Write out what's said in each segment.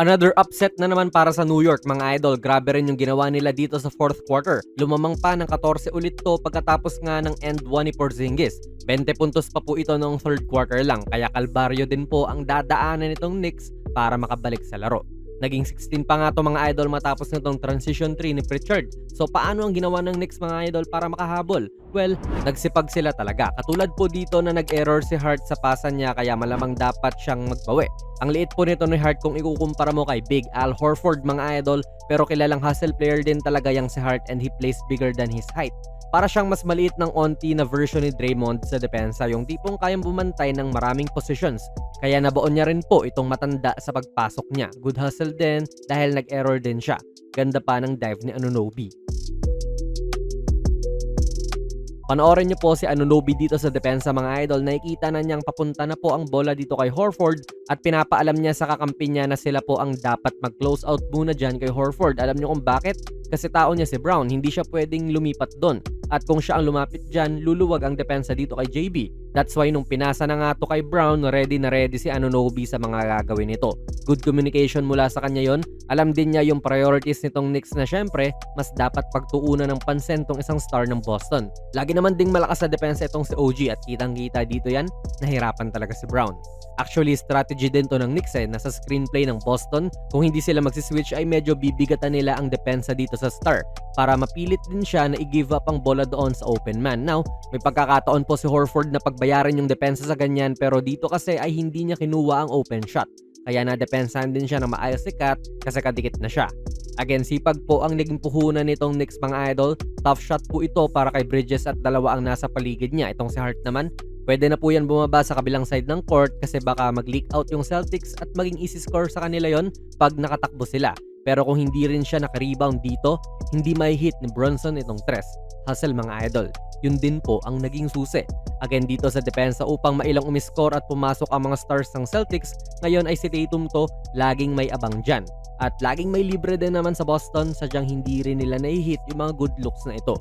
Another upset na naman para sa New York mga idol. Grabe rin yung ginawa nila dito sa fourth quarter. Lumamang pa ng 14 ulit to pagkatapos nga ng end 1 ni Porzingis. 20 puntos pa po ito noong third quarter lang kaya kalbaryo din po ang dadaanan nitong Knicks para makabalik sa laro. Naging 16 pa nga to mga idol matapos nitong transition 3 ni Pritchard. So paano ang ginawa ng Knicks mga idol para makahabol? Well, nagsipag sila talaga. Katulad po dito na nag-error si Hart sa pasan niya kaya malamang dapat siyang magbawi. Ang liit po nito ni Hart kung ikukumpara mo kay Big Al Horford mga idol pero kilalang hustle player din talaga yang si Hart and he plays bigger than his height. Para siyang mas maliit ng onti na version ni Draymond sa depensa, yung tipong kayang bumantay ng maraming positions. Kaya nabaon niya rin po itong matanda sa pagpasok niya. Good hustle din dahil nag-error din siya. Ganda pa ng dive ni Anunobi. Panoorin niyo po si Anunobi dito sa depensa mga idol. Nakikita na niyang papunta na po ang bola dito kay Horford at pinapaalam niya sa kakampi niya na sila po ang dapat mag-close out muna dyan kay Horford. Alam niyo kung bakit? Kasi tao niya si Brown, hindi siya pwedeng lumipat doon. At kung siya ang lumapit dyan, luluwag ang depensa dito kay JB. That's why nung pinasa na nga to kay Brown, ready na ready si Anunobi sa mga gagawin nito. Good communication mula sa kanya yon. Alam din niya yung priorities nitong Knicks na syempre, mas dapat pagtuunan ng pansin tong isang star ng Boston. Lagi naman ding malakas sa depensa itong si OG at kitang-kita dito yan, nahirapan talaga si Brown. Actually, strategy din to ng Knicks eh. Nasa screenplay ng Boston. Kung hindi sila magsiswitch ay medyo bibigatan nila ang depensa dito sa star para mapilit din siya na i-give up ang bola doon sa open man. Now, may pagkakataon po si Horford na pagbayaran yung depensa sa ganyan pero dito kasi ay hindi niya kinuha ang open shot. Kaya na-depensahan din siya ng maayos si Kat kasi kadikit na siya. Again, sipag po ang naging puhunan nitong Knicks mga idol. Tough shot po ito para kay Bridges at dalawa ang nasa paligid niya. Itong si Hart naman, Pwede na po yan bumaba sa kabilang side ng court kasi baka mag-leak out yung Celtics at maging easy score sa kanila yon pag nakatakbo sila. Pero kung hindi rin siya nakarebound dito, hindi may hit ni Bronson itong tres. Hustle mga idol. Yun din po ang naging susi. Again dito sa depensa upang mailang umiscore at pumasok ang mga stars ng Celtics, ngayon ay si Tatum to laging may abang dyan. At laging may libre din naman sa Boston sadyang hindi rin nila nai-hit yung mga good looks na ito.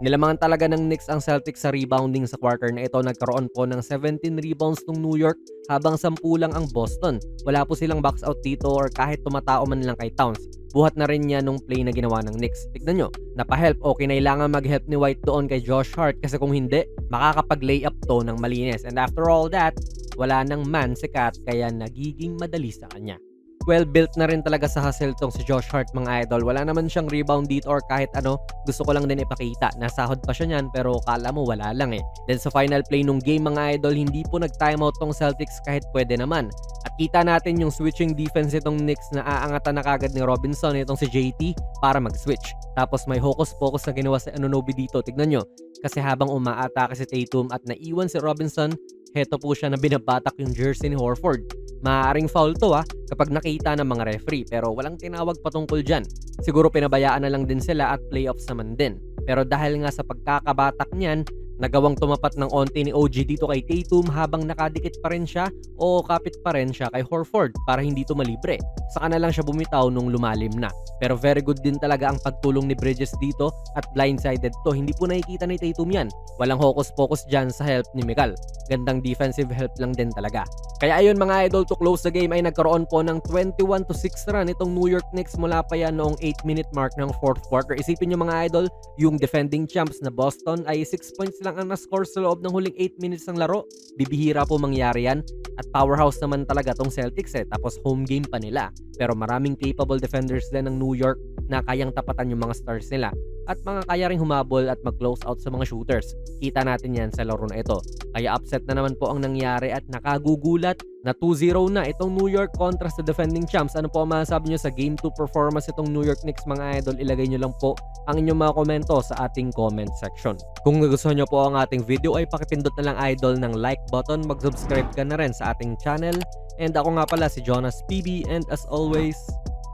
Nilamangan talaga ng Knicks ang Celtics sa rebounding sa quarter na ito. Nagkaroon po ng 17 rebounds ng New York habang 10 lang ang Boston. Wala po silang box out dito or kahit tumatao man lang kay Towns. Buhat na rin niya nung play na ginawa ng Knicks. Tignan nyo, napahelp o kinailangan mag-help ni White doon kay Josh Hart kasi kung hindi, makakapag-layup to ng malinis. And after all that, wala nang man si Kat kaya nagiging madali sa kanya well built na rin talaga sa hustle tong si Josh Hart mga idol. Wala naman siyang rebound dito or kahit ano. Gusto ko lang din ipakita. Nasahod pa siya niyan pero kala mo wala lang eh. Then sa final play nung game mga idol, hindi po nag-timeout tong Celtics kahit pwede naman. At kita natin yung switching defense itong Knicks na aangatan na kagad ni Robinson itong si JT para mag-switch. Tapos may hocus-pocus na ginawa si Anunobi dito. Tignan nyo. Kasi habang umaatake si Tatum at naiwan si Robinson, heto po siya na binabatak yung jersey ni Horford. Maaaring foul to ah kapag nakita ng mga referee pero walang tinawag patungkol dyan. Siguro pinabayaan na lang din sila at playoffs naman din. Pero dahil nga sa pagkakabatak niyan, Nagawang tumapat ng onti ni OG dito kay Tatum habang nakadikit pa rin siya o kapit pa rin siya kay Horford para hindi tumalibre. Saka na lang siya bumitaw nung lumalim na. Pero very good din talaga ang pagtulong ni Bridges dito at blindsided to. Hindi po nakikita ni Tatum yan. Walang hocus-pocus dyan sa help ni Miguel. Gandang defensive help lang din talaga. Kaya ayun mga idol to close the game ay nagkaroon po ng 21 to 6 run itong New York Knicks mula pa yan noong 8 minute mark ng 4th quarter. Isipin nyo mga idol, yung defending champs na Boston ay 6 points lang lang ang na-score sa loob ng huling 8 minutes ng laro. Bibihira po mangyari yan. At powerhouse naman talaga tong Celtics eh. Tapos home game pa nila. Pero maraming capable defenders din ng New York na kayang tapatan yung mga stars nila at mga kaya ring humabol at mag-close out sa mga shooters. Kita natin yan sa laro na ito. Kaya upset na naman po ang nangyari at nakagugulat na 2-0 na itong New York kontra sa defending champs. Ano po ang masasabi nyo sa Game 2 performance itong New York Knicks mga idol? Ilagay nyo lang po ang inyong mga komento sa ating comment section. Kung nagustuhan nyo po ang ating video ay pakipindot na lang idol ng like button, mag-subscribe ka na rin sa ating channel. And ako nga pala si Jonas PB and as always,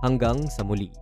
hanggang sa muli.